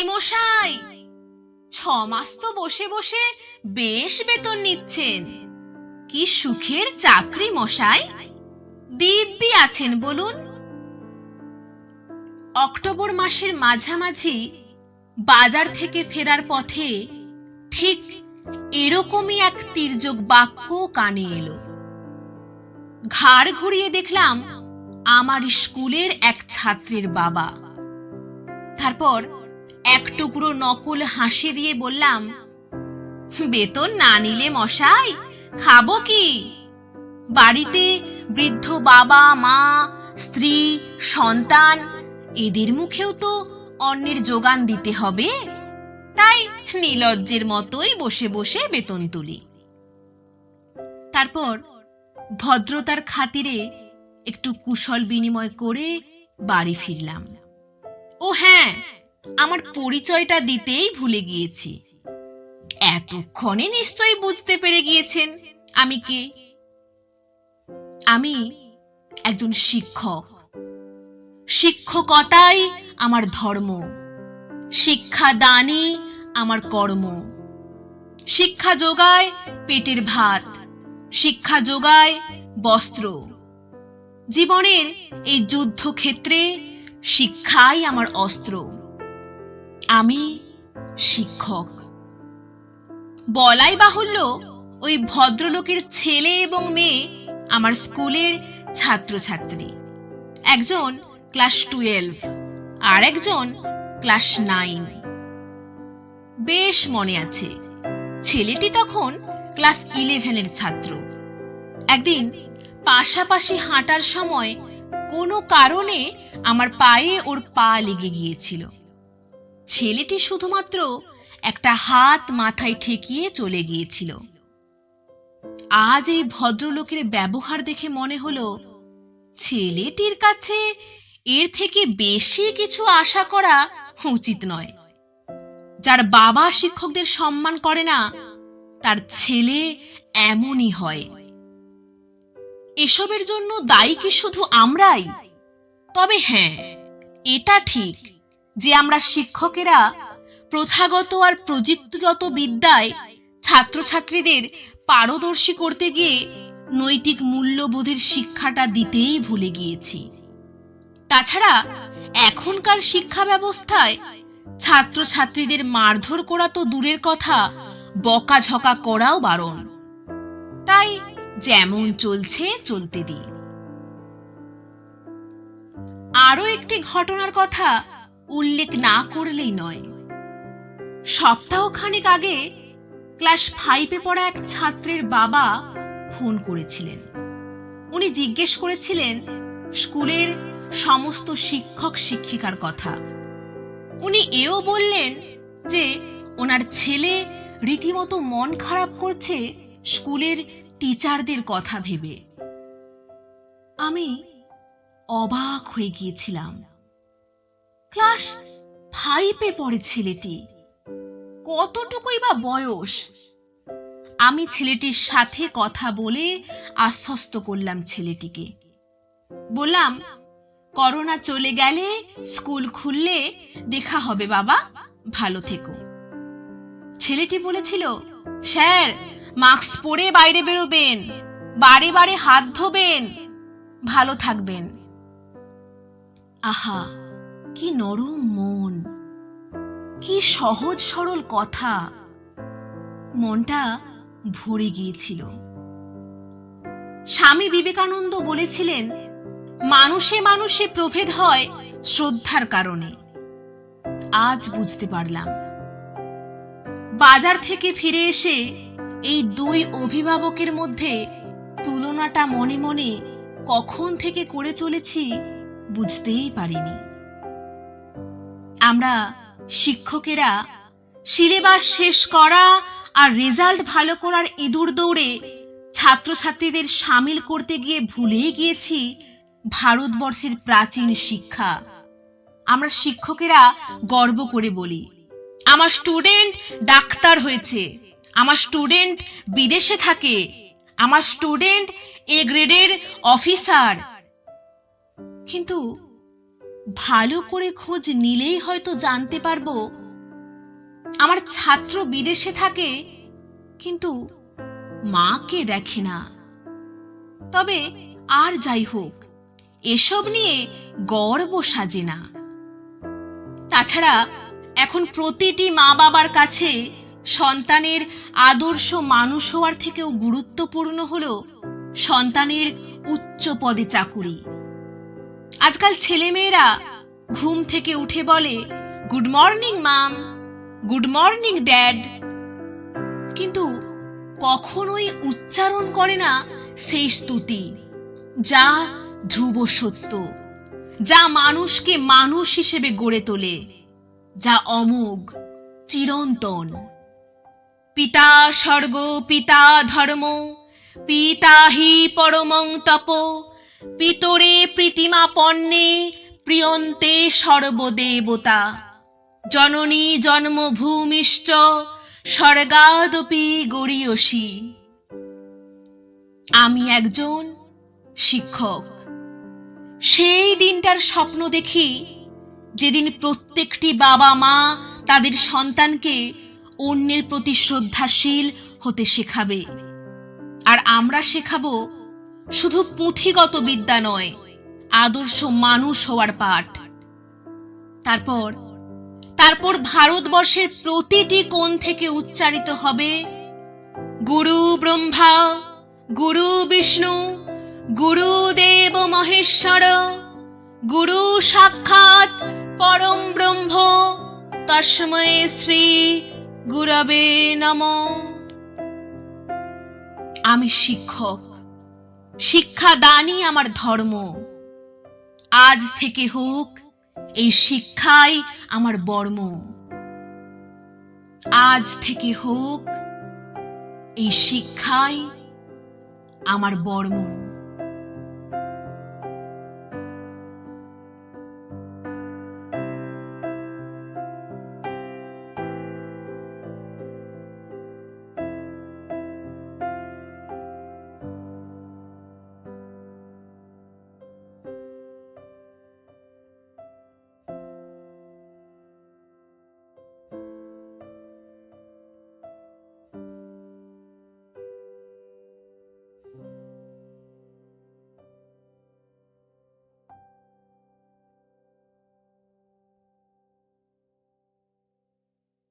মশাই? ছ মাস তো বসে বসে বেশ বেতন নিচ্ছেন। কি সুখের চাকরি মশাই। দিব্যি আছেন বলুন। অক্টোবর মাসের মাঝামাঝি বাজার থেকে ফেরার পথে ঠিক এরকমই এক তির্যক বাক্য কানে এলো। ঘাড় ঘুরিয়ে দেখলাম আমার স্কুলের এক ছাত্রের বাবা। তারপর এক টুকরো নকল হাসি দিয়ে বললাম, বেতন না নিলে মশাই, খাব কি? বাড়িতে বৃদ্ধ বাবা, মা, স্ত্রী, সন্তান, এদের মুখেও তো অন্যের যোগান দিতে হবে। তাই নিলজ্জের মতোই বসে বসে বেতন তুলি। তারপর ভদ্রতার খাতিরে একটু কুশল বিনিময় করে বাড়ি ফিরলাম। ও হ্যাঁ আমার পরিচয়টা দিতেই ভুলে গিয়েছি। এতক্ষণে নিশ্চয়ই বুঝতে পেরে গিয়েছেন আমি কে। আমি একজন শিক্ষক। শিক্ষকতাই আমার ধর্ম। শিক্ষা দানই আমার কর্ম। শিক্ষা যোগায় পেটের ভাত। শিক্ষা যোগায় বস্ত্র। জীবনের এই যুদ্ধক্ষেত্রে শিক্ষাই আমার অস্ত্র। আমি শিক্ষক। বলাই বাহুল্য ওই ভদ্রলোকের ছেলে এবং মেয়ে আমার স্কুলের ছাত্রছাত্রী। একজন ক্লাস টুয়েলভ আর একজন ক্লাস নাইন। বেশ মনে আছে, ছেলেটি তখন ক্লাস ইলেভেনের ছাত্র। একদিন পাশাপাশি হাঁটার সময় কোনো কারণে আমার পায়ে ওর পা লেগে গিয়েছিল। ছেলেটি শুধুমাত্র একটা হাত মাথায় ঠেকিয়ে চলে গিয়েছিল। আজ এই ভদ্রলোকের ব্যবহার দেখে মনে হলো, ছেলেটির কাছে এর থেকে বেশি কিছু আশা করা উচিত নয়। যার বাবা শিক্ষকদের সম্মান করে না, তার ছেলে এমনই হয়। এসবের জন্য দায়ী কি শুধু আমরাই? তবে হ্যাঁ এটা ঠিক। যে আমরা শিক্ষকেরা প্রথাগত আর প্রযুক্তিগত বিদ্যায় ছাত্রছাত্রীদের পারদর্শী করতে গিয়ে নৈতিক মূল্যবোধের শিক্ষাটা দিতেই ভুলে গিয়েছি। তাছাড়া এখনকার শিক্ষা ব্যবস্থায় ছাত্রছাত্রীদের মারধর করা তো দূরের কথা, বকাঝকা করাও বারণ। তাই যেমন চলছে, চলতে দিই আরও একটি ঘটনার কথা উল্লেখ না করলেই নয়। সপ্তাহ সপ্তাহখানেক আগে ক্লাস ফাইভে পড়া এক ছাত্রের বাবা ফোন করেছিলেন। উনি জিজ্ঞেস করেছিলেন স্কুলের সমস্ত শিক্ষক শিক্ষিকার কথা। উনি এও বললেন যে ওনার ছেলে রীতিমতো মন খারাপ করছে স্কুলের টিচারদের কথা ভেবে। আমি অবাক হয়ে গিয়েছিলাম। ক্লাস ফাইভে পড়ে ছেলেটি। কতটুকুই বা বয়স? আমি ছেলেটির সাথে কথা বলে আশ্বস্ত করলাম ছেলেটিকে। বললাম, করোনা চলে গেলে স্কুল খুললে দেখা হবে বাবা, ভালো থেকো। ছেলেটি বলেছিল, স্যার, মাস্ক পরে বাইরে বেরোবেন, বারে বারে হাত ধোবেন, ভালো থাকবেন। আহা! কি নরম মন, কি সহজ সরল কথা। মনটা ভরে গিয়েছিল। স্বামী বিবেকানন্দ বলেছিলেন, মানুষে মানুষে প্রভেদ হয় শ্রদ্ধার কারণে। আজ বুঝতে পারলাম। বাজার থেকে ফিরে এসে এই দুই অভিভাবকের মধ্যে তুলনাটা মনে মনে কখন থেকে করে চলেছি বুঝতেই পারিনি। আমরা শিক্ষকেরা সিলেবাস শেষ করা আর রেজাল্ট ভালো করার ইঁদুর দৌড়ে ছাত্রছাত্রীদের সামিল করতে গিয়ে ভুলেই গিয়েছি ভারতবর্ষের প্রাচীন শিক্ষা। আমরা শিক্ষকেরা গর্ব করে বলি। আমার স্টুডেন্ট ডাক্তার হয়েছে, আমার স্টুডেন্ট বিদেশে থাকে, আমার স্টুডেন্ট এ গ্রেডের অফিসার। কিন্তু ভালো করে খোঁজ নিলেই হয়তো জানতে পারব। আমার ছাত্র বিদেশে থাকে, কিন্তু মাকে দেখে না। তবে আর যাই হোক, এসব নিয়ে গর্ব সাজে না। তাছাড়া এখন প্রতিটি মা বাবার কাছে সন্তানের আদর্শ মানুষ হওয়ার থেকেও গুরুত্বপূর্ণ হল সন্তানের উচ্চ পদে চাকুরি। আজকাল ছেলেমেয়েরা ঘুম থেকে উঠে বলে, good morning, mom. Good morning, dad. কিন্তু কখনোই উচ্চারণ করে না সেই স্তুতি। যা ধ্রুব সত্য। যা মানুষকে মানুষ হিসেবে গড়ে তোলে। যা অমোঘ, চিরন্তন। পিতা স্বর্গ, পিতা ধর্ম, পিতা হি পরমং তপ। পিতরে প্রীতিমা পণ্যে প্রিয়ন্তে সর্বদেবতা। জননী জন্মভূমিশ্চ স্বর্গাদপি গড়িয়সী। আমি একজন শিক্ষক। সেই দিনটার স্বপ্ন দেখি যেদিন প্রত্যেকটি বাবা মা তাদের সন্তানকে অন্যের প্রতি শ্রদ্ধাশীল হতে শেখাবে। আর আমরা শেখাবো শুধু পুঁথিগত বিদ্যা নয়, আদর্শ মানুষ হওয়ার পাঠ। তারপর তারপর ভারতবর্ষের প্রতিটি কোণ থেকে উচ্চারিত হবে, গুরু ব্রহ্মা, গুরু বিষ্ণু গুরুদেব মহেশ্বর, গুরু সাক্ষাৎ পরম ব্রহ্ম তস্ময় শ্রী গুরবে নম। আমি শিক্ষক। শিক্ষাদানই আমার ধর্ম। আজ থেকে হোক, এই শিক্ষাই আমার বর্ম। আজ থেকে হোক, এই শিক্ষাই আমার বর্ম।